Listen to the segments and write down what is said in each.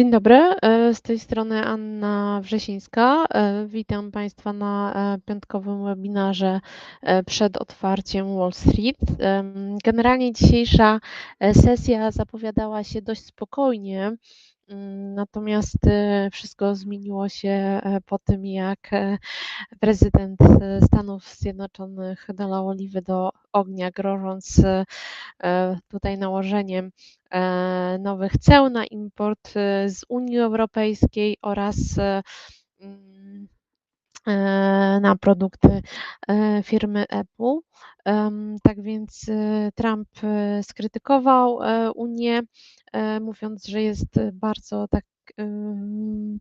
Dzień dobry, e, z tej strony Anna Wrzesińska. E, witam Państwa na e, piątkowym webinarze przed otwarciem Wall Street. Generalnie dzisiejsza sesja zapowiadała się dość spokojnie. Mm, natomiast wszystko zmieniło się po tym, jak prezydent Stanów Zjednoczonych dolał oliwy do ognia, grożąc tutaj nałożeniem nowych ceł na import z Unii Europejskiej oraz mm, na produkty firmy Apple. Tak więc Trump skrytykował Unię E, mówiąc, że jest bardzo tak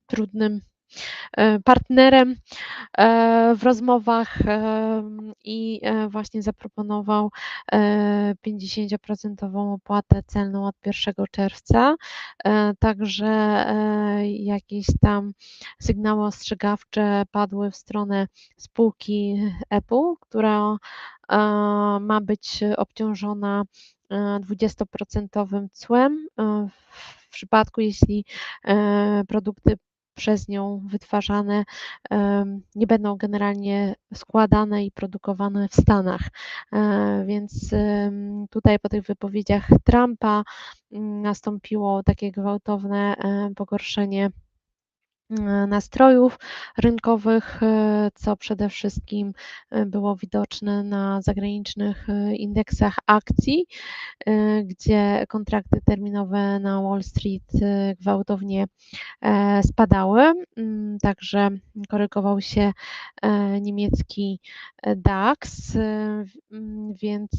trudnym e, partnerem e, w rozmowach i właśnie zaproponował 50% opłatę celną od 1 czerwca. Także jakieś tam sygnały ostrzegawcze padły w stronę spółki Apple, która ma być obciążona 20% cłem w przypadku, jeśli e, produkty przez nią wytwarzane nie będą generalnie składane i produkowane w Stanach. E, więc tutaj po tych wypowiedziach Trumpa nastąpiło takie gwałtowne e, pogorszenie E, nastrojów rynkowych, e, co przede wszystkim e, było widoczne na zagranicznych indeksach akcji, gdzie kontrakty terminowe na Wall Street gwałtownie spadały. Mm, także korygował się niemiecki DAX, mm, więc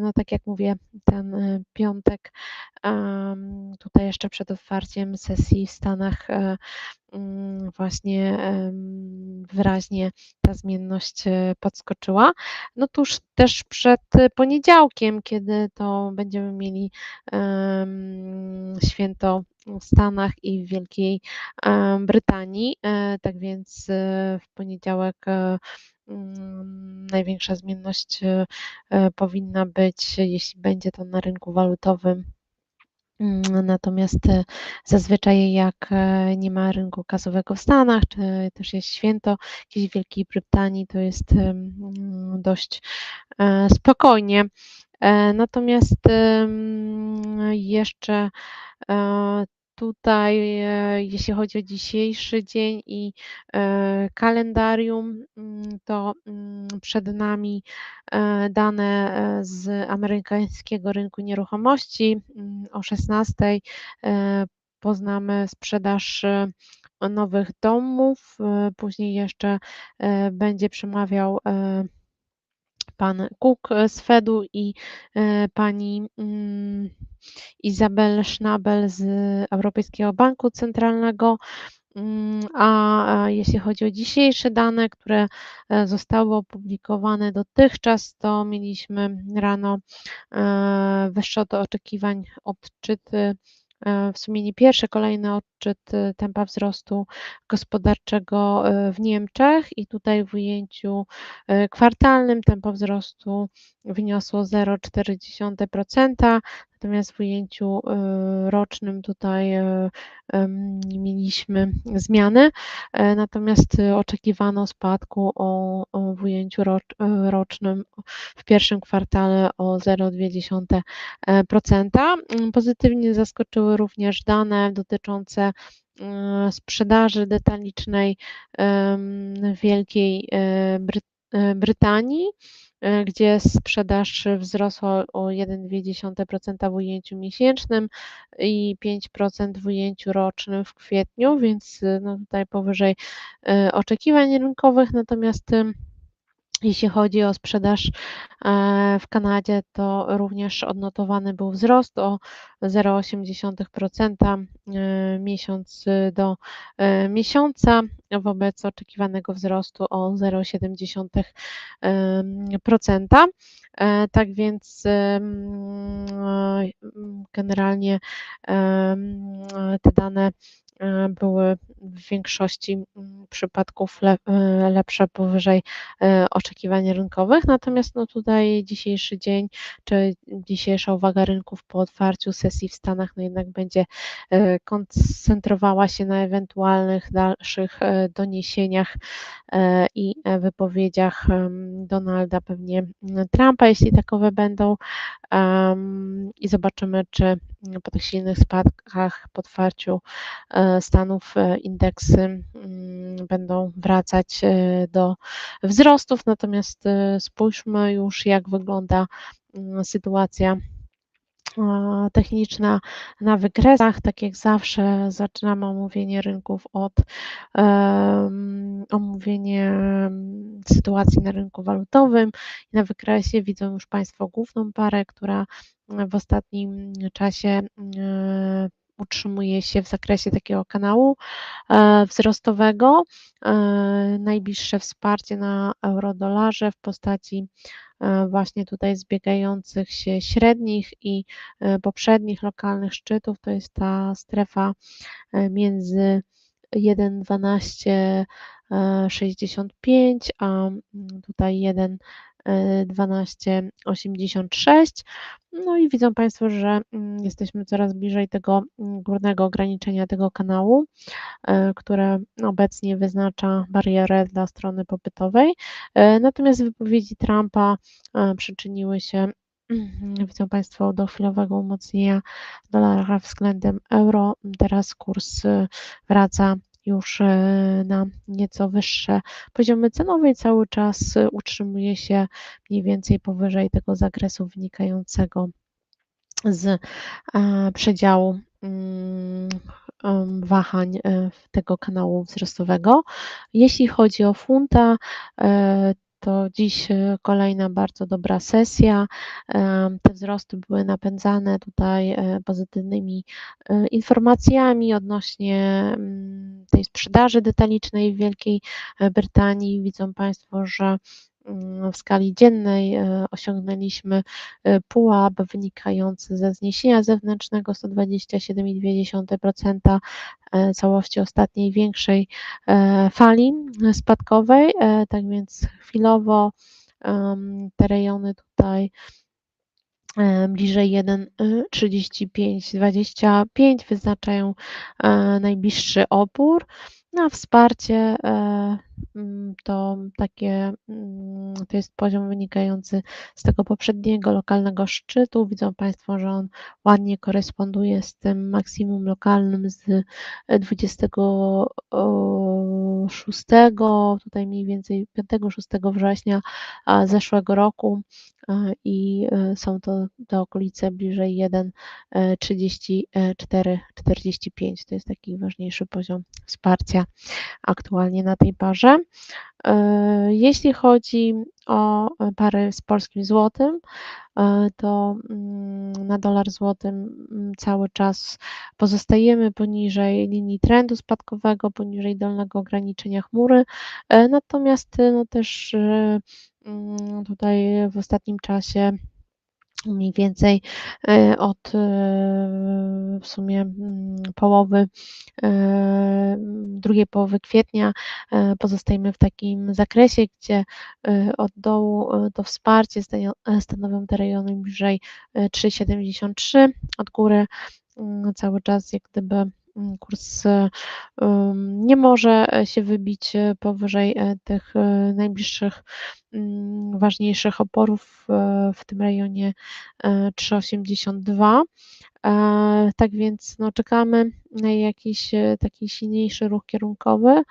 no tak jak mówię, ten piątek tutaj jeszcze przed otwarciem sesji w Stanach właśnie wyraźnie ta zmienność e, podskoczyła. No tuż też przed poniedziałkiem, kiedy to będziemy mieli święto w Stanach i w Wielkiej Brytanii. E, tak więc e, w poniedziałek mm, największa zmienność powinna być, jeśli będzie to na rynku walutowym Mm, natomiast e, zazwyczaj jak e, nie ma rynku kasowego w Stanach, czy też jest święto gdzieś w Wielkiej Brytanii, to jest mm, dość e, spokojnie. Natomiast jeszcze Tutaj, e, jeśli chodzi o dzisiejszy dzień i e, kalendarium, mm, to mm, przed nami e, dane z amerykańskiego rynku nieruchomości. Mm, o 16 poznamy sprzedaż nowych domów. Później jeszcze będzie przemawiał pan Cook z Fedu i pani Izabel Schnabel z Europejskiego Banku Centralnego. Mm, a jeśli chodzi o dzisiejsze dane, które e, zostały opublikowane dotychczas, to mieliśmy rano e, wyższe od oczekiwań odczyty E, w sumie nie pierwszy, kolejny odczyt e, tempa wzrostu gospodarczego e, w Niemczech i tutaj w ujęciu kwartalnym tempo wzrostu wyniosło 0,4%, natomiast w ujęciu rocznym tutaj mieliśmy zmiany, natomiast oczekiwano spadku o, w ujęciu rocznym w pierwszym kwartale o 0,2%. Pozytywnie zaskoczyły również dane dotyczące sprzedaży detalicznej Wielkiej Brytanii. E, gdzie sprzedaż wzrosła o 1,2% w ujęciu miesięcznym i 5% w ujęciu rocznym w kwietniu, więc no tutaj powyżej e, oczekiwań rynkowych, natomiast jeśli chodzi o sprzedaż e, w Kanadzie, to również odnotowany był wzrost o 0,8% e, miesiąc do e, miesiąca wobec oczekiwanego wzrostu o 0,7%. Tak więc generalnie te dane były w większości przypadków lepsze powyżej oczekiwań rynkowych. Natomiast no tutaj dzisiejszy dzień, czy dzisiejsza uwaga rynków po otwarciu sesji w Stanach, no jednak będzie koncentrowała się na ewentualnych dalszych doniesieniach i wypowiedziach Donalda, pewnie Trumpa, jeśli takowe będą, i zobaczymy, czy po tych silnych spadkach, po otwarciu e, Stanów e, indeksy mm, będą wracać e, do wzrostów. Natomiast spójrzmy już, jak wygląda sytuacja techniczna na wykresach. Tak jak zawsze zaczynamy omówienie rynków od um, sytuacji na rynku walutowym. Na wykresie widzą już Państwo główną parę, która w ostatnim czasie e, utrzymuje się w zakresie takiego kanału e, wzrostowego. E, najbliższe wsparcie na euro-dolarze w postaci właśnie tutaj zbiegających się średnich i poprzednich lokalnych szczytów, to jest ta strefa między 1,1265, a mm, tutaj 1 12,86. No i widzą Państwo, że mm, jesteśmy coraz bliżej tego mm, górnego ograniczenia tego kanału, e, które obecnie wyznacza barierę dla strony popytowej. E, natomiast wypowiedzi Trumpa e, przyczyniły się Widzą Państwo do chwilowego umocnienia dolara względem euro. Teraz kurs wraca już e, na nieco wyższe poziomy cenowe i cały czas utrzymuje się mniej więcej powyżej tego zakresu wynikającego z e, przedziału mm, wahań e, tego kanału wzrostowego. Jeśli chodzi o funta, to dziś e, kolejna bardzo dobra sesja. Te wzrosty były napędzane tutaj e, pozytywnymi e, informacjami odnośnie mm, tej sprzedaży detalicznej w Wielkiej Brytanii. Widzą Państwo, że w skali dziennej e, osiągnęliśmy e, pułap wynikający ze zniesienia zewnętrznego 127,2% e, całości ostatniej większej fali spadkowej. Tak więc chwilowo te rejony tutaj bliżej 1,35-25 wyznaczają najbliższy opór. Na wsparcie to takie, mm, to jest poziom wynikający z tego poprzedniego lokalnego szczytu. Widzą Państwo, że on ładnie koresponduje z tym maksimum lokalnym z 26, tutaj mniej więcej 5-6 września zeszłego roku i e, są to te okolice bliżej 1,34-45. To jest taki ważniejszy poziom wsparcia aktualnie na tej parze. E, jeśli chodzi o pary z polskim złotym, e, to mm, na dolar złotym mm, cały czas pozostajemy poniżej linii trendu spadkowego, poniżej dolnego ograniczenia chmury, e, natomiast no też mm, tutaj w ostatnim czasie mniej więcej e, od e, w sumie mm, połowy, e, drugiej połowy kwietnia pozostajemy w takim zakresie, gdzie od dołu to wsparcie stanowią te rejony bliżej 3,73, od góry mm, cały czas jak gdyby kurs nie może się wybić e, powyżej e, tych e, najbliższych mm, ważniejszych oporów w tym rejonie 3,82. Tak więc no, czekamy na jakiś taki silniejszy ruch kierunkowy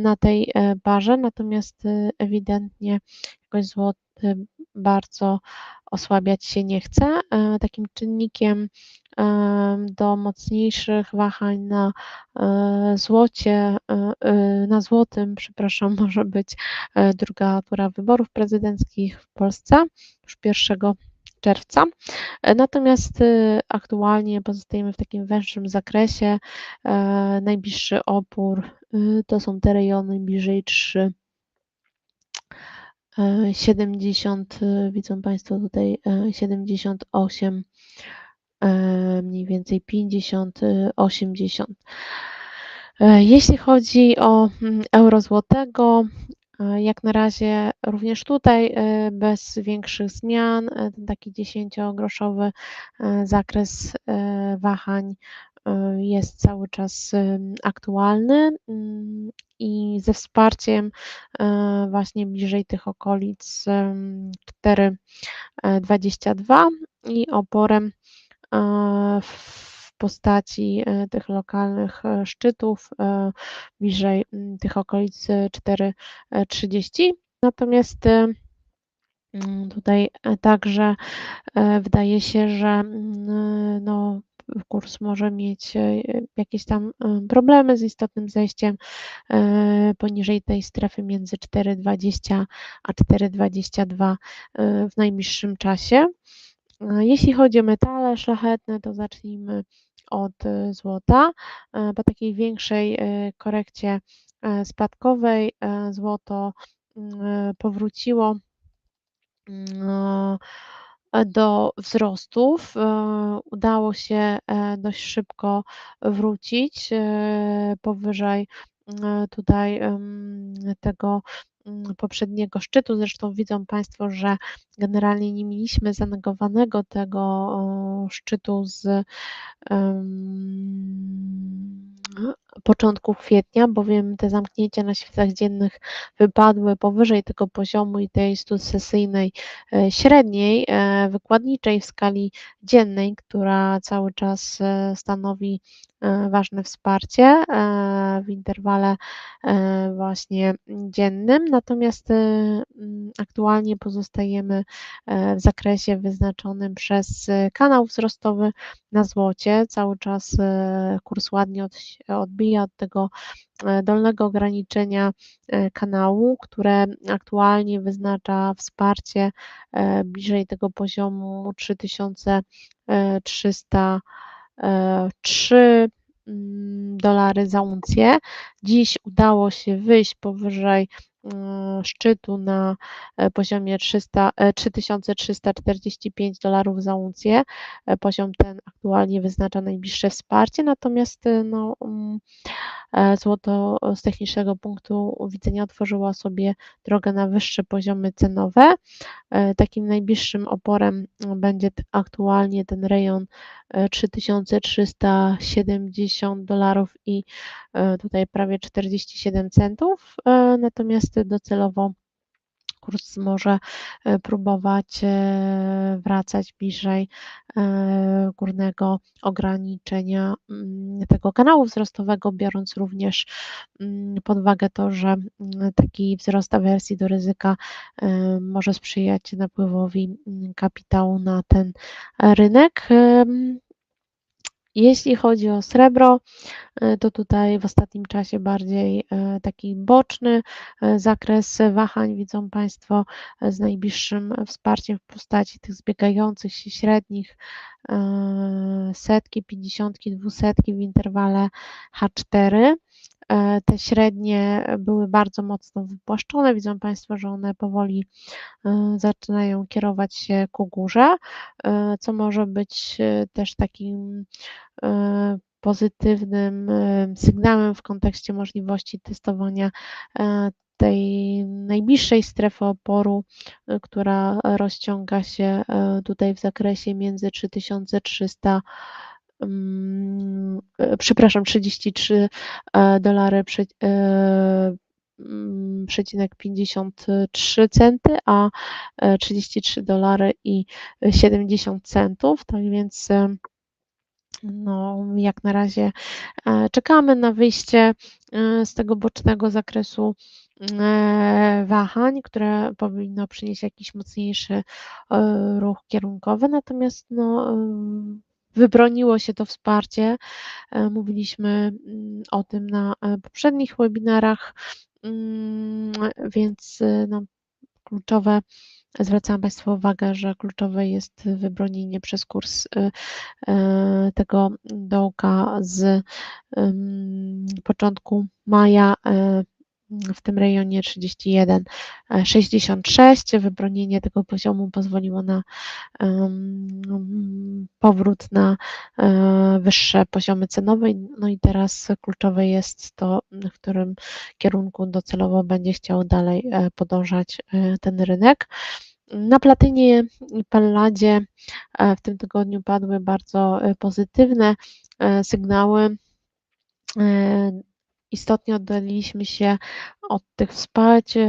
na tej barze, natomiast ewidentnie jakoś złoty bardzo osłabiać się nie chce. Takim czynnikiem do mocniejszych wahań na e, złocie, e, e, na złotym, przepraszam, może być druga tura wyborów prezydenckich w Polsce już 1 czerwca. Natomiast aktualnie pozostajemy w takim węższym zakresie. Najbliższy opór to są te rejony bliżej 3 70, widzą Państwo tutaj 78 E, mniej więcej 50, 80. E, jeśli chodzi o, mm, euro złotego, e, jak na razie również tutaj, e, bez większych zmian, taki dziesięciogroszowy zakres wahań jest cały czas aktualny mm, i ze wsparciem właśnie bliżej tych okolic 4,22 i oporem w postaci e, tych lokalnych e, szczytów e, bliżej mm, tych okolic 4,30. Natomiast mm, tutaj także wydaje się, że mm, no, kurs może mieć jakieś tam problemy z istotnym zejściem poniżej tej strefy między 4,20 a 4,22 w najbliższym czasie. Jeśli chodzi o metale szlachetne, to zacznijmy od y, złota. E, po takiej większej e, korekcie e, spadkowej złoto mm, powróciło mm, do wzrostów. Udało się dość szybko wrócić powyżej tutaj tego Mm, poprzedniego szczytu. Zresztą widzą Państwo, że generalnie nie mieliśmy zanegowanego tego szczytu z początku kwietnia, bowiem te zamknięcia na świecach dziennych wypadły powyżej tego poziomu i tej sucesyjnej e, średniej e, wykładniczej w skali dziennej, która cały czas e, stanowi ważne wsparcie w interwale właśnie dziennym, natomiast aktualnie pozostajemy w zakresie wyznaczonym przez kanał wzrostowy na złocie. Cały czas kurs ładnie odbija od tego e, dolnego ograniczenia e, kanału, które aktualnie wyznacza wsparcie e, bliżej tego poziomu 3303 mm, dolary za uncję. Dziś udało się wyjść powyżej szczytu na e, poziomie 300, 3345 e, dolarów za uncję. Poziom ten aktualnie wyznacza najbliższe wsparcie, natomiast no, mm, złoto z technicznego punktu widzenia otworzyło sobie drogę na wyższe poziomy cenowe. Takim najbliższym oporem będzie aktualnie ten rejon 3370 dolarów i tutaj prawie 47 centów, natomiast docelowo kurs może e, próbować e, wracać bliżej e, górnego ograniczenia mm, tego kanału wzrostowego, biorąc również mm, pod uwagę to, że mm, taki wzrost awersji do ryzyka może sprzyjać napływowi kapitału na ten rynek. Jeśli chodzi o srebro, e, to tutaj w ostatnim czasie bardziej e, taki boczny e, zakres wahań widzą Państwo z najbliższym wsparciem w postaci tych zbiegających się średnich setki, pięćdziesiątki, dwusetki w interwale H4. E, te średnie były bardzo mocno wypłaszczone. Widzą Państwo, że one powoli e, zaczynają kierować się ku górze, e, co może być też takim pozytywnym sygnałem w kontekście możliwości testowania tej najbliższej strefy oporu, która rozciąga się tutaj w zakresie między 3300 Mm, e, przepraszam, 33 e, dolary e, mm, przecinek 53 centy, a 33 dolary i 70 centów, tak więc no, jak na razie czekamy na wyjście z tego bocznego zakresu wahań, które powinno przynieść jakiś mocniejszy ruch kierunkowy, natomiast no, wybroniło się to wsparcie. E, mówiliśmy mm, o tym na e, poprzednich webinarach, mm, więc e, no, kluczowe, zwracam Państwu uwagę, że kluczowe jest wybronienie przez kurs tego dołka z początku maja w tym rejonie 31,66. Wybronienie tego poziomu pozwoliło na powrót na e, wyższe poziomy cenowe. No i teraz kluczowe jest to, w którym kierunku docelowo będzie chciał dalej e, podążać e, ten rynek. Na platynie i palladzie w tym tygodniu padły bardzo pozytywne sygnały istotnie oddaliliśmy się od tych wsparć e,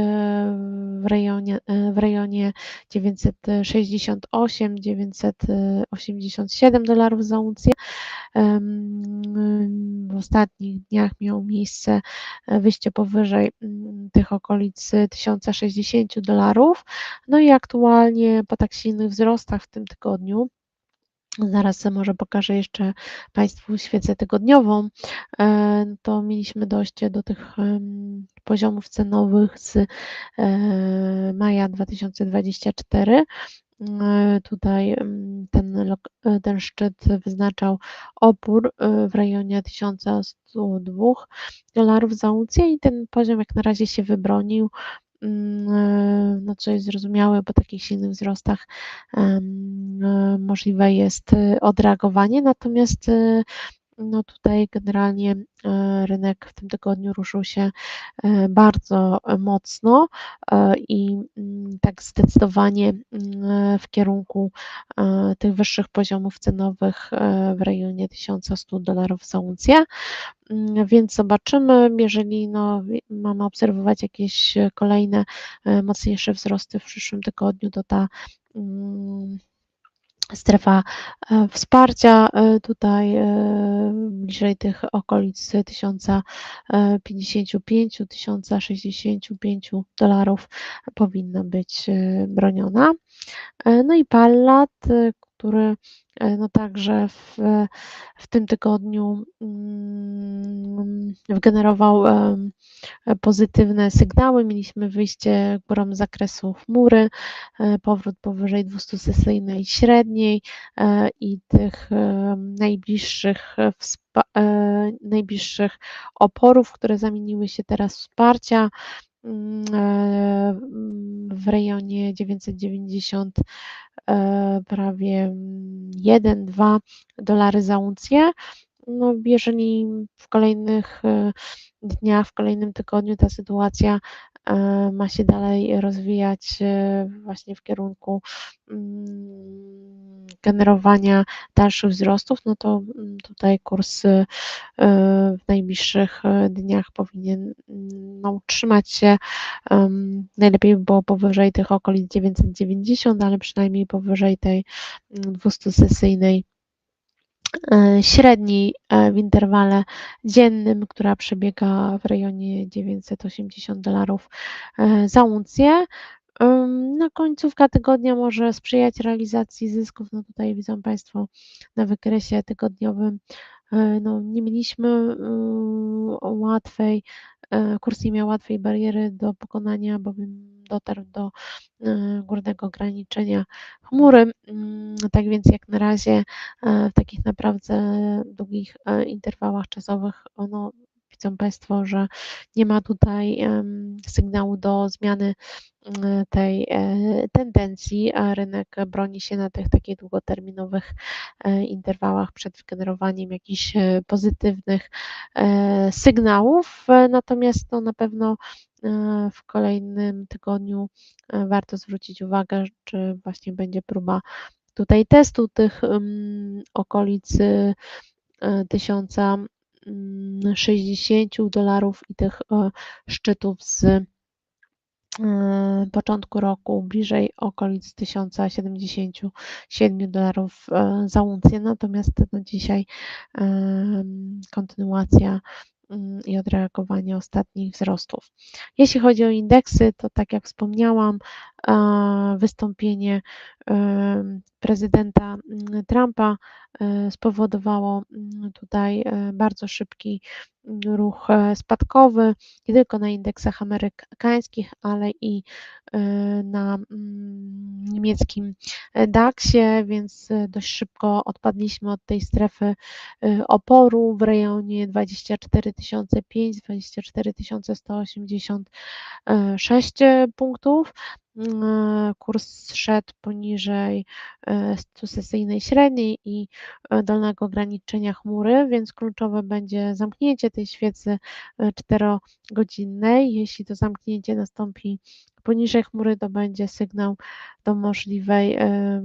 w rejonie, e, w rejonie 968-987 dolarów za uncję. W ostatnich dniach miało miejsce e, wyjście powyżej mm, tych okolic 1060 dolarów. No i aktualnie po tak silnych wzrostach w tym tygodniu Zaraz może pokażę jeszcze Państwu świecę tygodniową. E, to mieliśmy dojście do tych poziomów cenowych z e, maja 2024. E, tutaj ten, ten szczyt wyznaczał opór w rejonie 1102 dolarów za uncję i ten poziom jak na razie się wybronił. Mm, e, no co jest zrozumiałe, po takich silnych wzrostach e, możliwe jest e, odreagowanie, natomiast no tutaj generalnie rynek w tym tygodniu ruszył się bardzo mocno i mm, tak zdecydowanie mm, w kierunku tych wyższych poziomów cenowych w rejonie 1100 dolarów za uncję. Mm, więc zobaczymy, jeżeli no, mamy obserwować jakieś kolejne e, mocniejsze wzrosty w przyszłym tygodniu, to ta strefa e, wsparcia e, tutaj bliżej tych okolic 1055-1065 dolarów powinna być broniona. No i Pallat, który E, no także w, w tym tygodniu mm, wygenerował pozytywne sygnały. Mieliśmy wyjście górą zakresu chmury, e, powrót powyżej 200-sesyjnej średniej e, i tych najbliższych, najbliższych oporów, które zamieniły się teraz wsparcia mm, w rejonie 990 E, prawie 1-2 dolary za uncję. No, jeżeli w kolejnych e, dniach, w kolejnym tygodniu ta sytuacja e, ma się dalej rozwijać właśnie w kierunku mm, generowania dalszych wzrostów, no to mm, tutaj kurs w najbliższych dniach powinien mm, no, utrzymać się. Najlepiej by było powyżej tych okolic 990, ale przynajmniej powyżej tej 200-sesyjnej E, średniej e, w interwale dziennym, która przebiega w rejonie 980 dolarów za uncję. Na końcówka tygodnia może sprzyjać realizacji zysków. No tutaj widzą Państwo na wykresie tygodniowym, no nie mieliśmy łatwej, kurs nie miał łatwej bariery do pokonania, bowiem dotarł do e, górnego ograniczenia chmury. Mm, tak więc jak na razie e, w takich naprawdę długich e, interwałach czasowych ono widzą Państwo, że nie ma tutaj sygnału do zmiany mm, tej e, tendencji, a rynek broni się na tych takich długoterminowych e, interwałach przed wygenerowaniem jakichś e, pozytywnych sygnałów. Natomiast to na pewno w kolejnym tygodniu warto zwrócić uwagę, czy właśnie będzie próba tutaj testu tych mm, okolic tysiąca Mm, 60 dolarów i tych e, szczytów z e, początku roku bliżej okolic 1077 dolarów e, za uncję, natomiast no dzisiaj kontynuacja mm, i odreagowanie ostatnich wzrostów. Jeśli chodzi o indeksy, to tak jak wspomniałam, wystąpienie prezydenta mm, Trumpa spowodowało mm, tutaj bardzo szybki ruch spadkowy, nie tylko na indeksach amerykańskich, ale i na niemieckim DAX-ie, więc dość szybko odpadliśmy od tej strefy oporu w rejonie 24 500, 24 186 punktów. Kurs szedł poniżej sesyjnej średniej i dolnego ograniczenia chmury, więc kluczowe będzie zamknięcie tej świecy czterogodzinnej. Jeśli to zamknięcie nastąpi poniżej chmury, to będzie sygnał do możliwej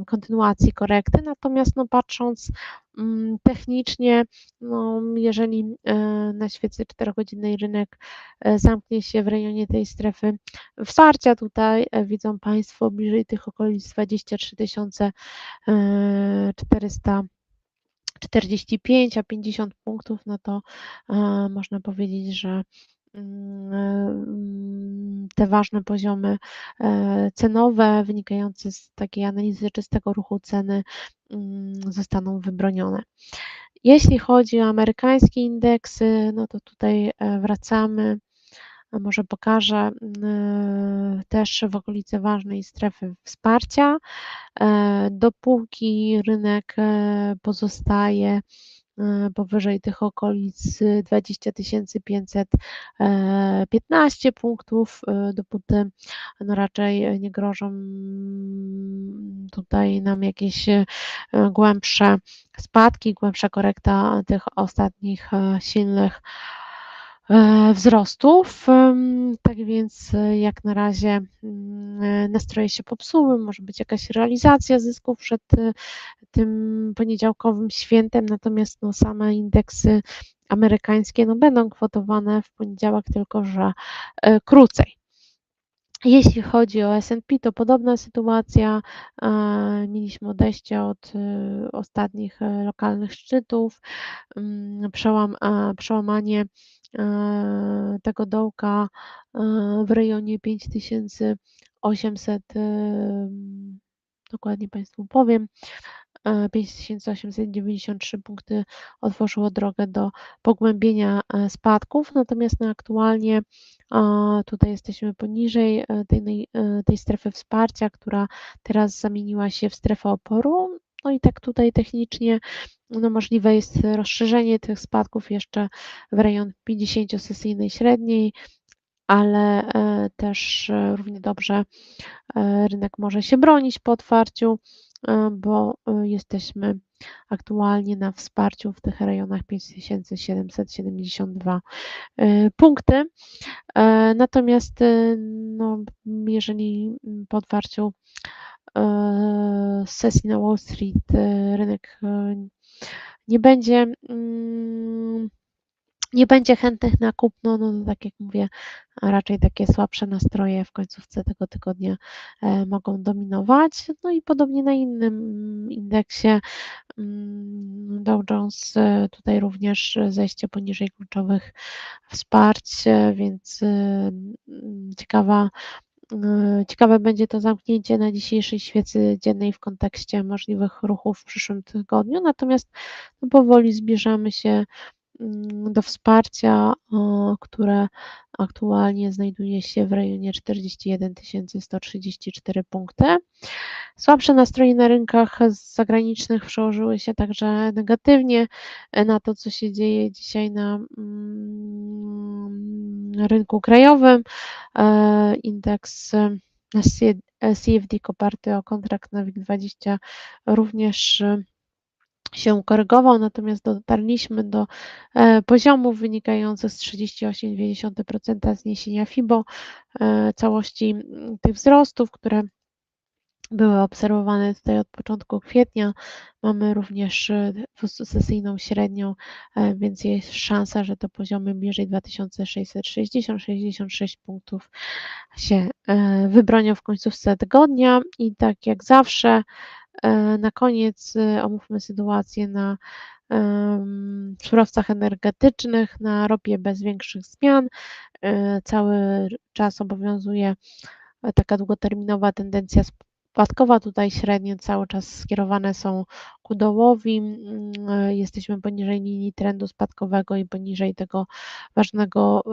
kontynuacji korekty. Natomiast no, patrząc mm, technicznie, no, jeżeli e, na świecy czterogodzinnej rynek e, zamknie się w rejonie tej strefy wsparcia, tutaj e, widzą Państwo bliżej tych okolic 23 400 45, a 50 punktów, no to można powiedzieć, że te ważne poziomy e, cenowe wynikające z takiej analizy czystego ruchu ceny mm, zostaną wybronione. Jeśli chodzi o amerykańskie indeksy, no to tutaj e, wracamy. Może pokażę e, też w okolicy ważnej strefy wsparcia. Dopóki rynek pozostaje powyżej tych okolic 20 515 punktów, e, dopóty no raczej nie grożą mm, tutaj nam jakieś e, głębsze spadki, głębsza korekta tych ostatnich silnych wzrostów. Tak więc jak na razie mm, nastroje się popsuły, może być jakaś realizacja zysków przed tym poniedziałkowym świętem, natomiast no, same indeksy amerykańskie no, będą kwotowane w poniedziałek, tylko że e, krócej. Jeśli chodzi o S&P, to podobna sytuacja. E, mieliśmy odejście od e, ostatnich lokalnych szczytów, mm, przełam, przełamanie tego dołka w rejonie 5800, dokładnie Państwu powiem, 5893 punkty otworzyło drogę do pogłębienia e, spadków, natomiast no, aktualnie tutaj jesteśmy poniżej e, tej, e, tej strefy wsparcia, która teraz zamieniła się w strefę oporu. No i tak tutaj technicznie no możliwe jest rozszerzenie tych spadków jeszcze w rejon 50-sesyjnej średniej, ale też równie dobrze rynek może się bronić po otwarciu E, bo e, jesteśmy aktualnie na wsparciu w tych rejonach 5772 e, punkty. Natomiast no, jeżeli po otwarciu sesji na Wall Street rynek nie będzie mm, nie będzie chętnych na kupno, no to tak jak mówię, raczej takie słabsze nastroje w końcówce tego tygodnia e, mogą dominować. No i podobnie na innym indeksie mm, Dow Jones e, tutaj również zejście poniżej kluczowych wsparć, e, więc ciekawa Ciekawe będzie to zamknięcie na dzisiejszej świecy dziennej w kontekście możliwych ruchów w przyszłym tygodniu, natomiast powoli zbliżamy się do wsparcia, które aktualnie znajduje się w rejonie 41 134 punkty. Słabsze nastroje na rynkach zagranicznych przełożyły się także negatywnie na to, co się dzieje dzisiaj na mm, rynku krajowym. E, indeks CFD oparty o kontrakt na WIG20 również się korygował, natomiast dotarliśmy do e, poziomów wynikających z 38,2% zniesienia FIBO, e, całości tych wzrostów, które były obserwowane tutaj od początku kwietnia. Mamy również 200-sesyjną średnią, e, więc jest szansa, że to poziomy bliżej 2660-66 punktów się wybronią w końcówce tygodnia i tak jak zawsze E, na koniec e, omówmy sytuację na surowcach energetycznych, na ropie bez większych zmian. E, cały czas obowiązuje taka długoterminowa tendencja spadkowa. Tutaj średnie cały czas skierowane są ku dołowi. Mm, jesteśmy poniżej linii trendu spadkowego i poniżej tego ważnego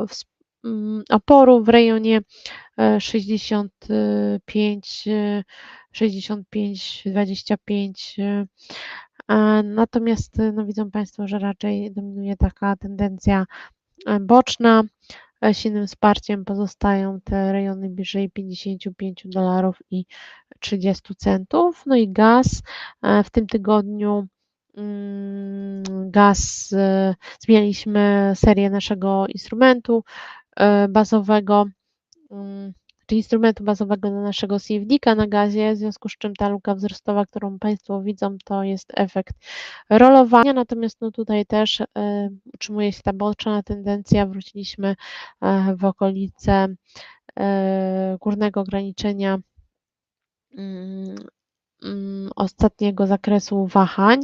mm, oporu w rejonie 65, 65, 25. Natomiast no, widzą Państwo, że raczej dominuje taka tendencja e, boczna. Silnym wsparciem pozostają te rejony bliżej 55 dolarów i 30 centów. No i gaz w tym tygodniu mm, gaz zmienialiśmy serię naszego instrumentu bazowego mm, czy instrumentu bazowego do naszego CFD-ka na gazie, w związku z czym ta luka wzrostowa, którą Państwo widzą, to jest efekt rolowania, natomiast no tutaj też y, utrzymuje się ta boczna tendencja, wróciliśmy y, w okolice y, górnego ograniczenia Mm, ostatniego zakresu wahań.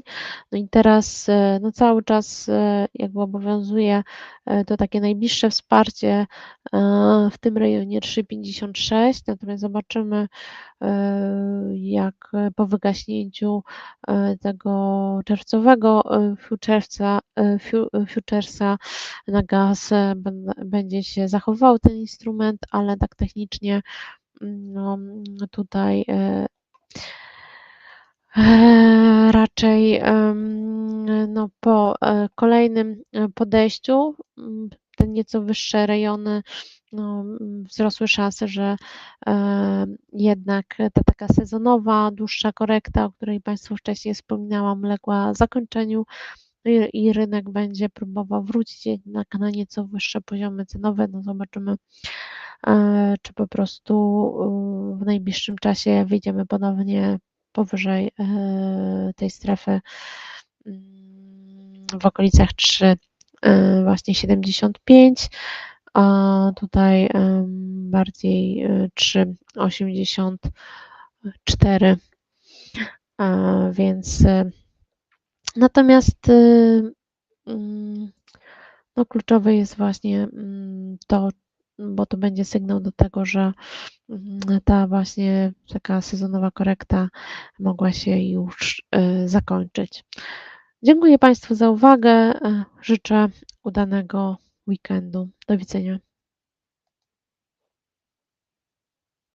No i teraz e, no cały czas e, jakby obowiązuje e, to takie najbliższe wsparcie w tym rejonie 3,56, natomiast zobaczymy jak po wygaśnięciu tego czerwcowego futuresa, futuresa na gaz będzie się zachował ten instrument, ale tak technicznie mm, no, tutaj raczej no, po e, kolejnym e, podejściu te nieco wyższe rejony no, wzrosły szanse, że e, jednak ta taka sezonowa, dłuższa korekta, o której Państwu wcześniej wspominałam, legła zakończeniu i rynek będzie próbował wrócić jednak na nieco wyższe poziomy cenowe. No zobaczymy, czy po prostu w najbliższym czasie wyjdziemy ponownie powyżej e, tej strefy mm, w okolicach 3 e, właśnie 75, a tutaj bardziej 3,84 e, więc natomiast mm, no, kluczowe jest właśnie mm, to, bo to będzie sygnał do tego, że mm, ta właśnie taka sezonowa korekta mogła się już y, zakończyć. Dziękuję Państwu za uwagę. Życzę udanego weekendu. Do widzenia.